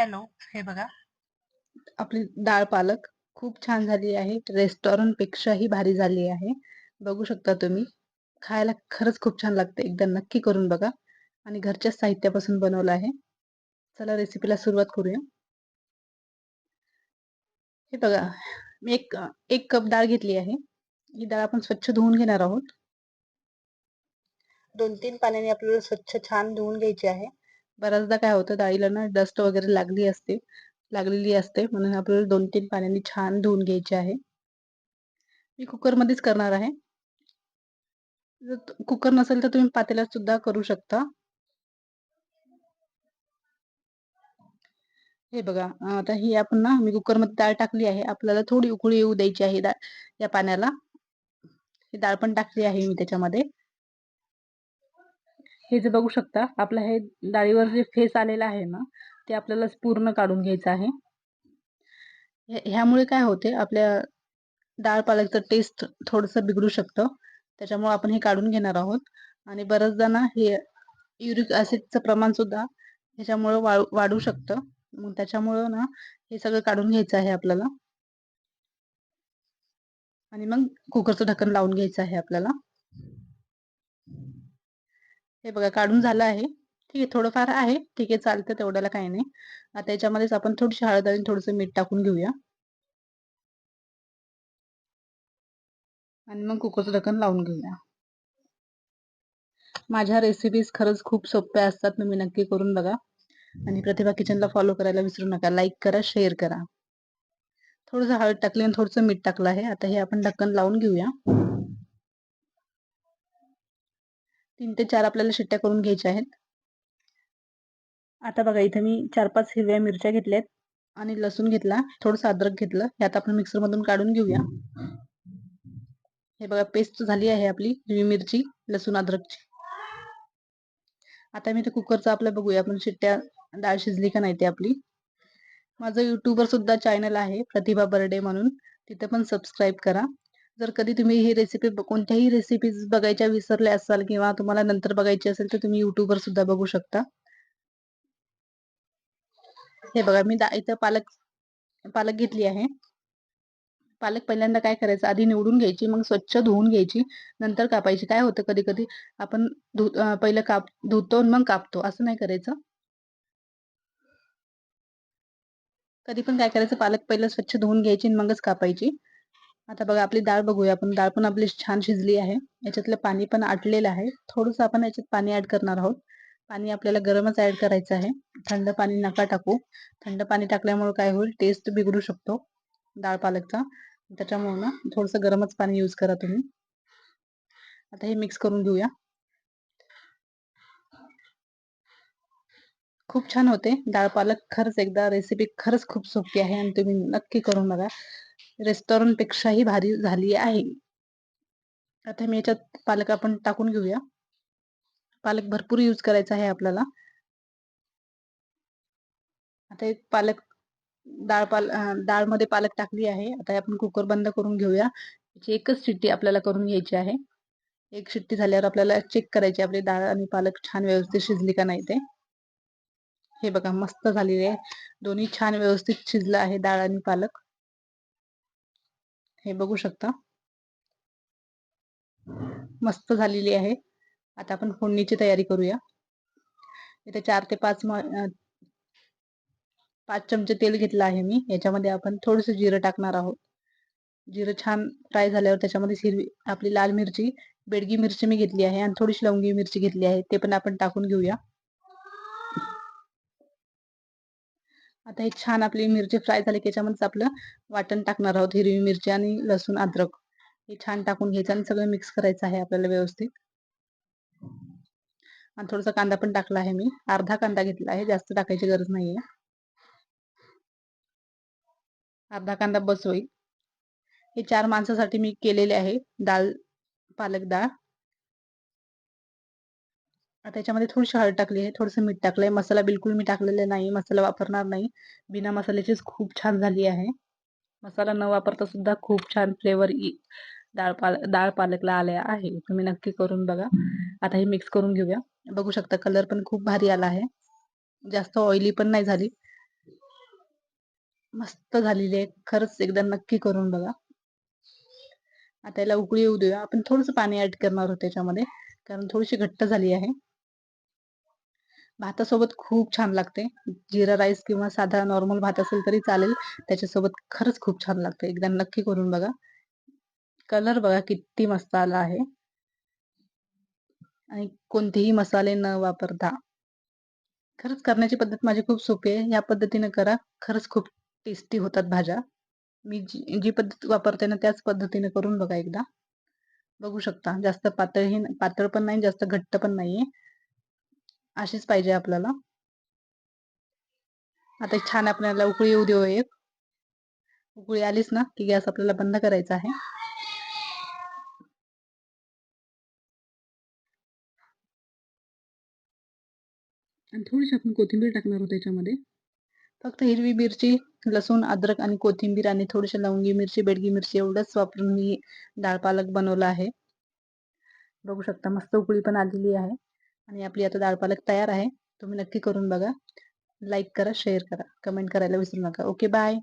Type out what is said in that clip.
Hello हे बघा. आपली डाळ पालक खूप छान झाली आहे. रेस्टॉरंट पेक्षाही भारी झाली आहे. बघू शकता तुम्ही. खायला खरंच खूप छान लागते. एकदा नक्की करून बघा. आणि घरच्या साहित्यापासून बनवलं आहे. चला रेसिपीला सुरुवात करूया. हे बघा. मी एक एक कप डाळ घेतली आहे. ही डाळ आपण स्वच्छ धुवून घेणार आहोत. दोन तीन पाण्याने आपल्याला स्वच्छ छान धुवून घ्यायची आहे. बऱ्याचदा काय होतं डाळीला ना डस्ट वगैरे लागली असते लागलेली असते म्हणून आपल्याला दोन तीन पाण्याने छान धुवून घ्यायची आहे. मी कुकरमध्येच करणार आहे. जर कुकर नसेल तर तुम्ही पातेल्यात सुद्धा करू शकता. हे बघा आता ही आपण ना मी कुकरमध्ये डाळ टाकली आहे. आपल्याला थोडी उकळी येऊ द्यायची आहे या पाण्याला. ही डाळ पण टाकली आहे मी त्याच्यामध्ये. हे जे बघू शकता आपलं हे डाळीवर जे फेस आलेला आहे ना ते आपल्याला पूर्ण काढून घ्यायचं आहे. ह्यामुळे काय होते आपल्या डाळ पालकचं टेस्ट थोडस बिघडू शकतं. त्याच्यामुळे आपण हे काढून घेणार आहोत. आणि बरेचदा ना हे युरिक ऍसिडचं प्रमाण सुद्धा ह्याच्यामुळे वाढू शकतं. मग त्याच्यामुळं ना हे सगळं काढून घ्यायचं आहे आपल्याला. आणि मग कुकरचं ढक्कन लावून घ्यायचं आहे आपल्याला. हे बघा काढून झालं आहे. ठीक आहे थोडंफार आहे. ठीक आहे चालतं तेवढ्याला काही नाही. आता याच्यामध्येच आपण थोडीशी हळद आणि थोडंसं मीठ टाकून घेऊया. आणि मग कुकरचं ढक्कन लावून घेऊया. माझ्या रेसिपीज खरंच खूप सोप्या असतात तुम्ही नक्की करून बघा. आणि प्रतिभा किचनला फॉलो करायला विसरू नका. लाईक करा शेअर करा. थोडंसं हळद टाकली आणि थोडंसं मीठ टाकलं आहे. आता हे आपण ढक्कन लावून घेऊया. तीन ते चार आपल्याला शिट्ट्या करून घ्यायच्या आहेत. आता बघा इथे मी चार पाच हिरव्या मिरच्या घेतल्यात आणि लसूण घेतला थोडस अद्रक घेतलं. हे आता आपण मिक्सर मधून काढून घेऊया. हे बघा पेस्ट झाली आहे आपली हिरवी मिरची लसूण अद्रकची. आता मी ते कुकरचं आपलं बघूया आपण शिट्ट्या डाळ शिजली का नाही ते आपली. माझं युट्यूबर सुद्धा चॅनल आहे प्रतिभा बर्डे म्हणून. तिथे पण सबस्क्राईब करा. जर कधी तुम्ही ही रेसिपी कोणत्याही रेसिपीज बघायच्या विसरल्या असाल किंवा तुम्हाला नंतर बघायची असेल तर तुम्ही युट्यूबवर सुद्धा बघू शकता. हे बघा मी इथं पालक पालक घेतली आहे. पालक पहिल्यांदा काय करायचं? आधी निवडून घ्यायची मग स्वच्छ धुवून घ्यायची नंतर कापायची. काय होतं कधी कधी आपण पहिलं काप धुतो मग कापतो. असं नाही करायचं. कधी पण काय करायचं? पालक पहिलं स्वच्छ धुवून घ्यायची मगच कापायची. आता बघा आपली डाळ बघूया. आपण डाळ पण आपली छान शिजली आहे. याच्यातलं पाणी पण आटलेलं आहे. थोडस आपण याच्यात पाणी ऍड करणार आहोत. पाणी आपल्याला गरमच ऍड करायचं आहे. थंड पाणी नका टाकू. थंड पाणी टाकल्यामुळे काय होईल? टेस्ट बिघडू शकतो डाळ पालकचा. त्याच्यामुळे ना थोडस गरमच पाणी यूज करा तुम्ही. आता हे मिक्स करून घेऊया. खूप छान होते. डाळ पालक खरंच एकदा रेसिपी खरंच खूप सोपी आहे आणि तुम्ही नक्की करून बघा. रेस्टॉरंट पेक्षाही भारी झाली आहे. आता मी याच्यात पालक आपण टाकून घेऊया. पालक भरपूर यूज करायचा आहे आपल्याला. आता एक पालक डाळ पाल डाळमध्ये पालक टाकली आहे. आता आपण कुकर बंद करून घेऊया. एकच शिट्टी आपल्याला करून घ्यायची आहे. एक शिट्टी झाल्यावर आपल्याला चेक करायची आपली डाळ आणि पालक छान व्यवस्थित शिजली का नाही ते. हे बघा मस्त झालेली आहे. दोन्ही छान व्यवस्थित शिजलं आहे डाळ आणि पालक. हे बघू शकता. मस्त झालेली आहे. आता आपण फोडणीची तयारी करूया. इथे चार ते पाच पाच चमचे तेल घेतलं आहे मी. याच्यामध्ये आपण थोडस जिरं टाकणार आहोत. जिरं छान फ्राय झाल्यावर त्याच्यामध्ये हिरवी आपली लाल मिरची बेडगी मिरची मी घेतली आहे आणि थोडीशी लवंगी मिरची घेतली आहे. ते पण आपण टाकून घेऊया. आता हे छान आपली मिरची फ्राय झाली त्याच्यामध्येच आपलं वाटण टाकणार आहोत हिरवी मिरची आणि लसूण अद्रक. हे छान टाकून घ्यायचं आणि सगळं मिक्स करायचं आहे आपल्याला व्यवस्थित. आणि थोडासा कांदा पण टाकला आहे मी. अर्धा कांदा घेतला आहे जास्त टाकायची गरज नाहीये. अर्धा कांदा बस होईल. हे चार माणसासाठी मी केलेले आहे डाळ पालक डाळ. आता याच्यामध्ये थोडीशी हळद टाकली आहे थोडंसं मीठ टाकलंय. मसाला बिलकुल मी टाकलेला नाही मसाला वापरणार नाही. बिना मसाल्याचीच खूप छान झाली आहे. मसाला न वापरता सुद्धा खूप छान फ्लेवर डाळ पाल डाळ पालकला आल्या आहे. तुम्ही नक्की करून बघा. आता हे मिक्स करून घेऊया. बघू शकता कलर पण खूप भारी आला आहे. जास्त ऑइली पण नाही झाली. मस्त झालेली आहे. खरंच एकदा नक्की करून बघा. आता याला उकळी येऊ देऊया. आपण थोडंसं पाणी ऍड करणार आहोत त्याच्यामध्ये, कारण थोडीशी घट्ट झाली आहे. भातासोबत खूप छान लागते. जिरा राईस किंवा साधा नॉर्मल भात असेल तरी चालेल. त्याच्यासोबत खरंच खूप छान लागते. एकदा नक्की करून बघा. कलर बघा किती मस्त आला आहे. आणि कोणतेही मसाले न वापरता. खरंच करण्याची पद्धत माझी खूप सोपी आहे. या पद्धतीने करा. खरंच खूप टेस्टी होतात भाज्या. मी जी जी पद्धत वापरते ना त्याच पद्धतीने करून बघा एकदा. बघू शकता जास्त पातळही पातळ पण नाही, जास्त घट्ट पण नाहीये. अशीच पाहिजे आपल्याला. आता छान आपल्याला उकळी येऊ देऊ एक. उकळी आलीच ना, की गॅस आपल्याला बंद करायचा आहे. आणि थोडीशी आपण कोथिंबीर टाकणार आहोत त्याच्यामध्ये. फक्त हिरवी मिरची, लसूण, अद्रक आणि कोथिंबीर आणि थोडीशी लवंगी मिरची, बेडगी मिरची एवढंच वापरून मी डाळ पालक बनवला आहे. बघू शकता मस्त उकळी पण आलेली आहे. आणि आपली आता डाळ पालक तयार आहे. तुम्ही नक्की करून बघा. लाईक करा, शेअर करा, कमेंट करायला विसरू नका. Okay bye.